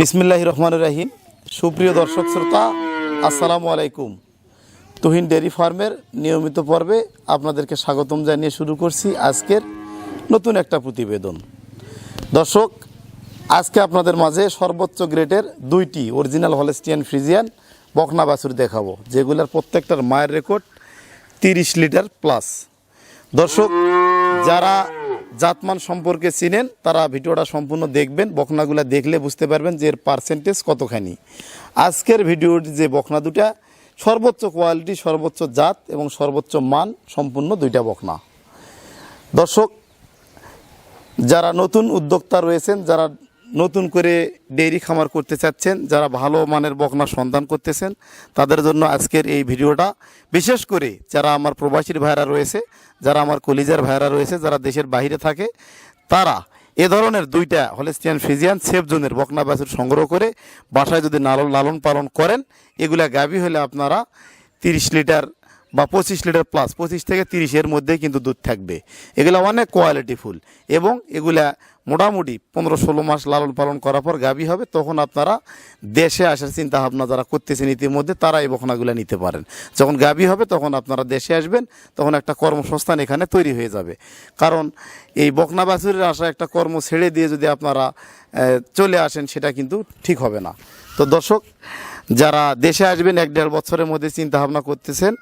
বিসমিল্লাহ রহমান রাহিম। সুপ্রিয় দর্শক শ্রোতা, আসসালামু আলাইকুম। তুহিন ডেয়ারি ফার্মের নিয়মিত পর্বে আপনাদেরকে স্বাগতম জানিয়ে শুরু করছি আজকের নতুন একটা প্রতিবেদন। দর্শক, আজকে আপনাদের মাঝে সর্বোচ্চ গ্রেডের দুইটি অরিজিনাল হলেস্টিয়ান ফ্রিজিয়ান বকনা বাছুর দেখাবো, যেগুলোর প্রত্যেকটার মায়ের রেকর্ড তিরিশ লিটার প্লাস। দর্শক, যারা জাতমান সম্পর্কে চিনেন, তারা ভিডিওটা সম্পূর্ণ দেখবেন, বকনাগুলো দেখলে বুঝতে পারবেন যে এর পার্সেন্টেজ কতখানি। আজকের ভিডিওর যে বকনা দুটা, সর্বোচ্চ কোয়ালিটি সর্বোচ্চ জাত এবং সর্বোচ্চ মান সম্পূর্ণ দুইটা বকনা। দর্শক, যারা নতুন উদ্যোক্তা রয়েছেন, যারা নতুন করে ডেইরি খামার করতে চাচ্ছেন, যারা ভালো মানের বকনা সন্ধান করতেছেন, তাদের জন্য আজকের এই ভিডিওটা। বিশেষ করে যারা আমার প্রবাসীর ভাইরা রয়েছে, যারা আমার কলিজার ভাইরা রয়েছে, যারা দেশের বাইরে থাকে, তারা এ ধরনের দুইটা হলেস্টিয়ান ফিজিয়ান সেফ জোনের বকনা বাছুর সংগ্রহ করে বাসায় যদি লালন লালন পালন করেন, এগুলা গাভী হলে আপনারা তিরিশ লিটার বা পঁচিশ লিটার প্লাস পঁচিশ থেকে তিরিশের মধ্যে কিন্তু দুধ থাকবে। এগুলো অনেক কোয়ালিটি ফুল। এবং এগুলা মোটামুটি পনেরো ষোলো মাস লালন পালন করার পর গাভী হবে, তখন আপনারা দেশে আসার চিন্তা ভাবনা যারা করতেছেন ইতিমধ্যে, তারা এই বখনাগুলো নিতে পারেন। যখন গাভী হবে, তখন আপনারা দেশে আসবেন, তখন একটা কর্মসংস্থান এখানে তৈরি হয়ে যাবে। কারণ এই বকনা বাছুরের আসা একটা কর্ম ছেড়ে দিয়ে যদি আপনারা চলে আসেন, সেটা কিন্তু ঠিক হবে না। তো দর্শক, যারা দেশে আসবেন, এক দেড় বছরের মধ্যে চিন্তা ভাবনা করতেছেন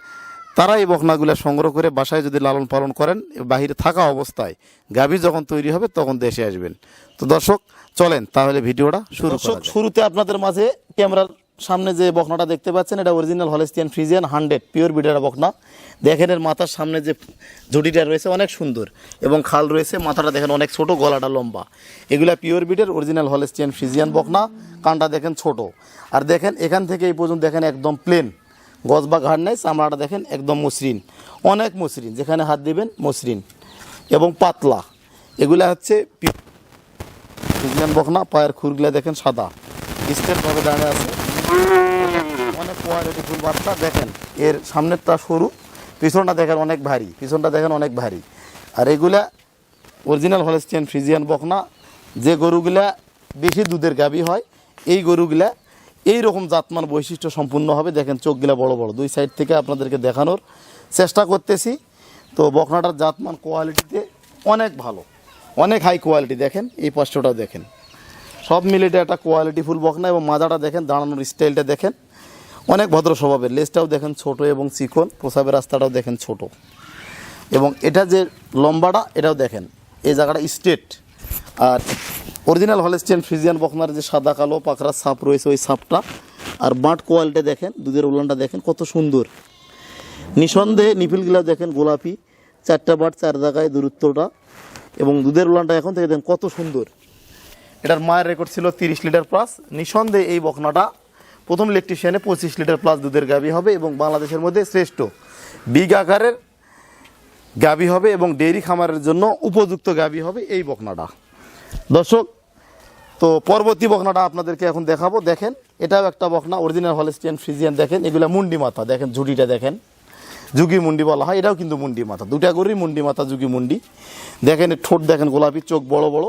তারা এই বকনাগুলো সংগ্রহ করে বাসায় যদি লালন পালন করেন বাহিরে থাকা অবস্থায় গাভী যখন তৈরি হবে তখন দেশে আসবেন। তো দর্শক চলেন তাহলে ভিডিওটা শুরু দর্শক শুরুতে আপনাদের মাঝে ক্যামেরার সামনে যে বকনাটা দেখতে পাচ্ছেন এটা original Holstein Friesian hundred pure breeder বকনা। দেখেন এর মাথার সামনে যে ঝুটিটা রয়েছে অনেক সুন্দর এবং খাল রয়েছে মাথাটা দেখেন অনেক ছোট গলাটা লম্বা। এগুলা পিওর বিডের অরিজিনাল হলেস্টিয়ান ফ্রিজিয়ান বকনা কানটা দেখেন ছোট। আর দেখেন এখান থেকে এই পর্যন্ত দেখেন একদম প্লেন গজ বা ঘাড় নেই, চামড়াটা দেখেন একদম মসৃণ। অনেক মসৃণ, যেখানে হাত দিবেন মসৃণ। এবং পাতলা। এগুলা হচ্ছে বকনা, পায়ের খুরগুলা দেখেন সাদা। স্টেটভাবে দাঁড়িয়ে আছে। অনেক কোয়ালিটি ফুল বাচ্চা, দেখেন, এর সামনেরটা সরু, পিছনটা দেখেন অনেক ভারী, পিছনটা দেখেন অনেক ভারী। আর এগুলা অরিজিনাল হলেস্টিয়ান ফ্রিজিয়ান বকনা, যে গরুগুলা বেশি দুধের গাবি হয়, এই গরুগুলা এই রকম জাতমান বৈশিষ্ট্য সম্পূর্ণ হবে। দেখেন চোখগুলা বড় বড়। দুই সাইড থেকে আপনাদেরকে দেখানোর চেষ্টা করতেছি। তো বকনাটার জাতমান কোয়ালিটিতে অনেক ভালো। অনেক হাই কোয়ালিটি, দেখেন, এই পাঁচশোটাও দেখেন। সব মিলে এটা একটা কোয়ালিটি ফুল বকনা এবং মাজাটা দেখেন, দাঁড়ানোর স্টাইলটা দেখেন। অনেক ভদ্র স্বভাবের। লেজটাও দেখেন ছোট এবং চিকন, প্রসাবের রাস্তাটাও দেখেন ছোট। এবং এটা যে লম্বাটা, এটাও দেখেন। এই জায়গাটা স্ট্রেট আর অরিজিনাল হলেস্টিয়ান ফ্রিজিয়ান বকনার যে সাদা কালো পাখরা সাপ রয়েছে ওই সাপটা। আর বাঁট কোয়ালিটি দেখেন, দুধের উলানটা দেখেন, কত সুন্দর। নিঃসন্দেহে নিপিলগুলো দেখেন, গোলাপি। চারটা বাট, চার জায়গায় দূরত্বটা। এবং দুধের উলানটা এখন থেকে দেখেন কত সুন্দর। এটার মায়ের রেকর্ড ছিল তিরিশ লিটার প্লাস নিঃসন্দেহে এই বকনাটা প্রথম ইলেকট্রিশিয়ানে পঁচিশ লিটার প্লাস দুধের গাভী হবে এবং বাংলাদেশের মধ্যে শ্রেষ্ঠ। বিগ আকারের গাভী হবে এবং ডেইরি খামারের জন্য উপযুক্ত গাভী হবে এই বকনাটা দর্শক তো পরবর্তী বকনাটা আপনাদেরকে এখন দেখাবো। দেখেন, এটাও একটা বকনা অরিজিনাল হলেস্টিয়ান ফ্রিজিয়ান দেখেন, এগুলা মুন্ডি মাথা, দেখেন, ঝুড়িটা দেখেন। যুগি মুন্ডি বলা হয়, এটাও কিন্তু মুন্ডি মাথা দুটা গরুই মুন্ডি মাথা যুগি মুন্ডি। দেখেন ঠোঁট দেখেন, গোলাপি চোখ বড় বড়।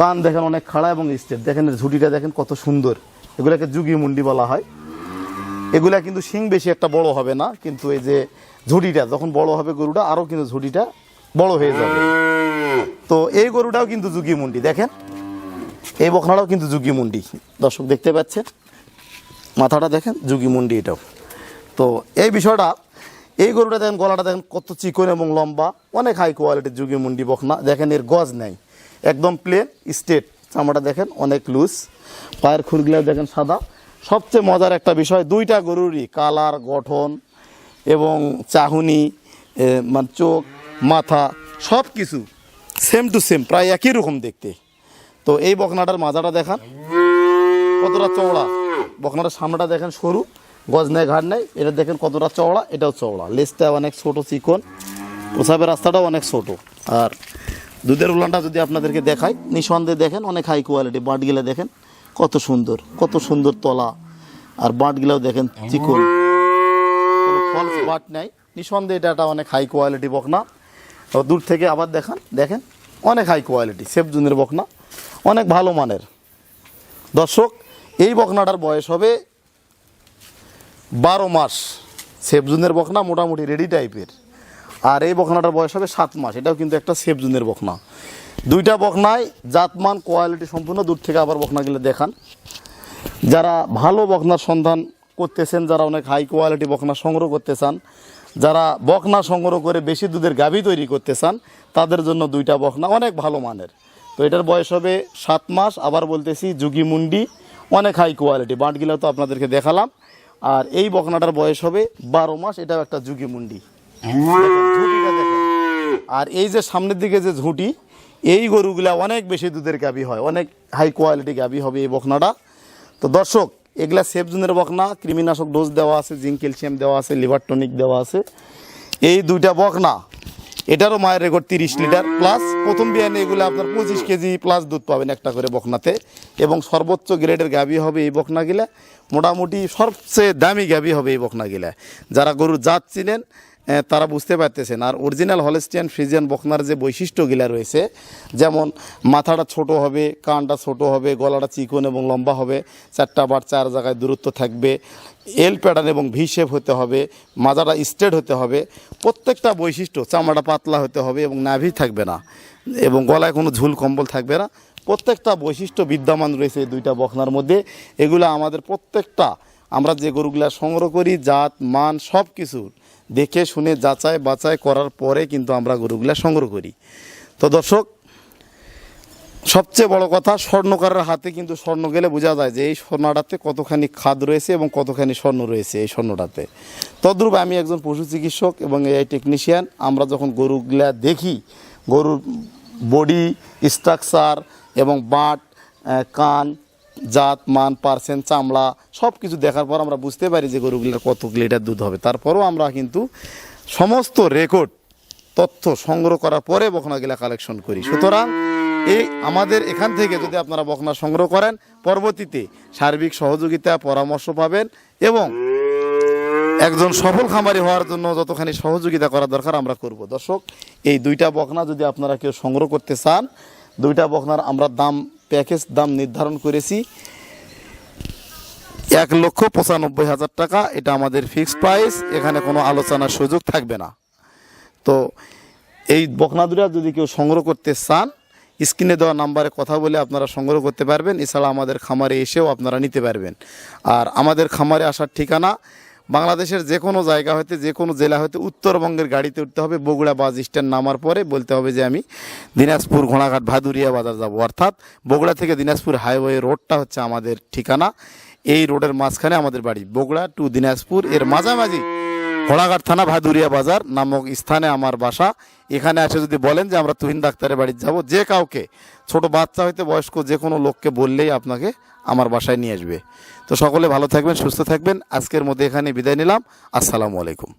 কান দেখেন, অনেক খাড়া এবং স্টেট দেখেন ঝুটিটা দেখেন, কত সুন্দর। এগুলাকে যুগি মুন্ডি বলা হয়। এগুলা কিন্তু শিং বেশি একটা বড় হবে না, কিন্তু এই যে ঝুটিটা, যখন বড় হবে গরুটা, আরও কিন্তু ঝুটিটা বড় হয়ে যাবে। তো এই গরুটাও কিন্তু যুগি মুন্ডি, দেখেন। এই বখনাটাও কিন্তু যুগি মুন্ডি। দর্শক দেখতে পাচ্ছেন মাথাটা দেখেন, যুগি মুন্ডি এটাও। তো এই বিষয়টা, এই গরুটা দেখেন, গলাটা দেখেন কত চিকন এবং লম্বা। অনেক হাই কোয়ালিটির যুগি মুন্ডি বখনা। দেখেন এর গজ নেই। একদম প্লেন স্টেট চামড়া দেখেন, অনেক লুজ পায়ের খুরগুলো দেখেন সাদা। সবচেয়ে মজার একটা বিষয়, দুইটা গরুরই কালার, গঠন এবং চাহুনি মানে চোখ, মাথা সব কিছু সেম টু সেম প্রায় একই রকম দেখতে। তো এই বকনাটার মাজাটা দেখান। কতটা চওড়া। বকনাটার সামনেটা দেখেন সরু, গজ নেই ঘাট নেই। এটা দেখেন কতটা চওড়া, এটাও চওড়া। লেজটা অনেক ছোট, চিকন। প্রসাবের রাস্তাটাও অনেক ছোট। আর দুধের উলানটা যদি আপনাদেরকে দেখাই, নিঃসন্দেহে দেখেন অনেক হাই কোয়ালিটি বাটগুলো দেখেন কত সুন্দর কত সুন্দর তলা। আর বাটগুলাও দেখেন চিকন। ফলস বাট নেই। নিঃসন্দেহে এটা একটা অনেক হাই কোয়ালিটি বকনা। দূর থেকে আবার দেখান, দেখেন, অনেক হাই কোয়ালিটি সেফ জুনের বকনা। অনেক ভালো মানের। দর্শক, এই বকনাটার বয়স হবে বারো মাস। সেফজুনের বকনা মোটামুটি রেডি টাইপের। আর এই বকনাটার বয়স হবে সাত মাস। এটাও কিন্তু একটা সেফজুনের বকনা। দুইটা বকনায় জাতমান, কোয়ালিটি সম্পূর্ণ। দূর থেকে আবার বকনাগুলো দেখান। যারা ভালো বকনার সন্ধান করতেছেন, যারা অনেক হাই কোয়ালিটি বকনা সংগ্রহ করতে চান, যারা বকনা সংগ্রহ করে বেশি দুধের গাভী তৈরি করতে চান, তাদের জন্য দুইটা বকনা অনেক ভালো মানের। তো এটার বয়স হবে সাত মাস। আবার বলতেছি, যুগি মুন্ডি, অনেক হাই কোয়ালিটি বাঁটগুলো তো আপনাদেরকে দেখালাম। আর এই বকনাটার বয়স হবে বারো মাস। এটাও একটা যুগি মুন্ডি। আর এই যে সামনের দিকে যে ঝুঁটি, এই গরুগুলা অনেক বেশি দুধের গাভী হয়। অনেক হাই কোয়ালিটি গাভী হবে এই বকনাটা। তো দর্শক, এগুলা সেফজুনের বকনা। কৃমিনাশক ডোজ দেওয়া আছে, জিঙ্ক, ক্যালসিয়াম দেওয়া আছে, লিভার টনিক দেওয়া আছে। এই দুইটা বকনা এটারও মায়ের রেকর্ড তিরিশ লিটার। প্লাস প্রথম বিয়ানে এগুলো আপনার পঁচিশ কেজি প্লাস দুধ পাবেন একটা করে বকনাতে। এবং সর্বোচ্চ গ্রেডের গাভি হবে এই বকনাগুলা। মোটামুটি সবচেয়ে দামি গাভি হবে এই বকনাগুলা। যারা গরুর জাত চিনেন তারা বুঝতে পারতেছেন। আর অরিজিনাল হলেস্টিয়ান ফ্রিজিয়ান বকনার যে বৈশিষ্ট্যগুলা রয়েছে, যেমন মাথাটা ছোট হবে, কানটা ছোট হবে, গলাটা চিকন এবং লম্বা হবে, চারটা বার চার জায়গায় দূরত্ব থাকবে এল প্যাটার্ন এবং ভি শেপ হতে হবে, মাজাটা স্ট্রেট হতে হবে, প্রত্যেকটা বৈশিষ্ট্য চামড়াটা পাতলা হতে হবে এবং নাভি থাকবে না, এবং গলায় কোনো ঝুল কম্বল থাকবে না। প্রত্যেকটা বৈশিষ্ট্য বিদ্যমান রয়েছে এই দুইটা বকনার মধ্যে। এগুলো আমাদের প্রত্যেকটা আমরা যে গরুগুলা সংগ্রহ করি, জাত, মান সব কিছু দেখে শুনে যাচাই বাছাই করার পরে কিন্তু আমরা গরুগুলা সংগ্রহ করি। তো দর্শক, সবচেয়ে বড় কথা স্বর্ণকারের হাতে কিন্তু স্বর্ণ গেলে বোঝা যায় যে এই স্বর্ণটাতে কতখানি খাদ রয়েছে এবং কতখানি স্বর্ণ রয়েছে এই স্বর্ণটাতে। তদ্রূপ আমি একজন পশু চিকিৎসক এবং এই টেকনিশিয়ান আমরা যখন গরুগুলা দেখি, গরুর বডি স্ট্রাকচার এবং বাট কান জাত, মান পার্সেন্ট চামড়া সব কিছু দেখার পর আমরা বুঝতে পারি যে গরুগুলোর কত লিটার দুধ হবে। তারপরও আমরা কিন্তু সমস্ত রেকর্ড তথ্য সংগ্রহ করার পরে বকনাগুলা কালেকশন করি। সুতরাং এই আমাদের এখান থেকে যদি আপনারা বকনা সংগ্রহ করেন, পরবর্তীতে সার্বিক সহযোগিতা, পরামর্শ পাবেন এবং একজন সফল খামারি হওয়ার জন্য যতখানি সহযোগিতা করা দরকার আমরা করব। দর্শক, এই দুইটা বকনা যদি আপনারা কেউ সংগ্রহ করতে চান, দুইটা বকনার আমরা দাম প্যাকেজ দাম নির্ধারণ করেছি এক লক্ষ পঁচানব্বই হাজার টাকা। এটা আমাদের ফিক্সড প্রাইস, এখানে কোনো আলোচনার সুযোগ থাকবে না। তো এই বকনাদুরা যদি কেউ সংগ্রহ করতে চান, স্ক্রিনে দেওয়া নাম্বারে কথা বলে আপনারা সংগ্রহ করতে পারবেন। এছাড়া আমাদের খামারে এসেও আপনারা নিতে পারবেন। আর আমাদের খামারে আসার ঠিকানা বাংলাদেশের যে কোনো জায়গা হতে যে কোনো জেলা হতে উত্তরবঙ্গের গাড়িতে উঠতে হবে, বগুড়া বাস স্ট্যান্ড নামার পরে বলতে হবে যে আমি দিনাজপুর ঘোড়াঘাট ভাদুরিয়া বাজার যাব। অর্থাৎ বগুড়া থেকে দিনাজপুর হাইওয়ে রোডটা হচ্ছে আমাদের ঠিকানা। এই রোডের মাঝখানে আমাদের বাড়ি, বগুড়া টু দিনাজপুর। এর মাঝামাঝি ঘোড়াঘাট থানা ভাদুরিয়া বাজার নামক স্থানে আমার বাসা। এখানে আসে যদি বলেন যে আমরা তুহিন ডাক্তারের বাড়ি যাব, যে কাউকে, ছোট বাচ্চা হইতে বয়স্ক যে কোনো লোককে বললেই আপনাকে আমার বাসায় নিয়ে আসবে। তো সকলে ভালো থাকবেন, সুস্থ থাকবেন। আজকের মধ্যে এখানে বিদায় নিলাম। আসসালামু আলাইকুম।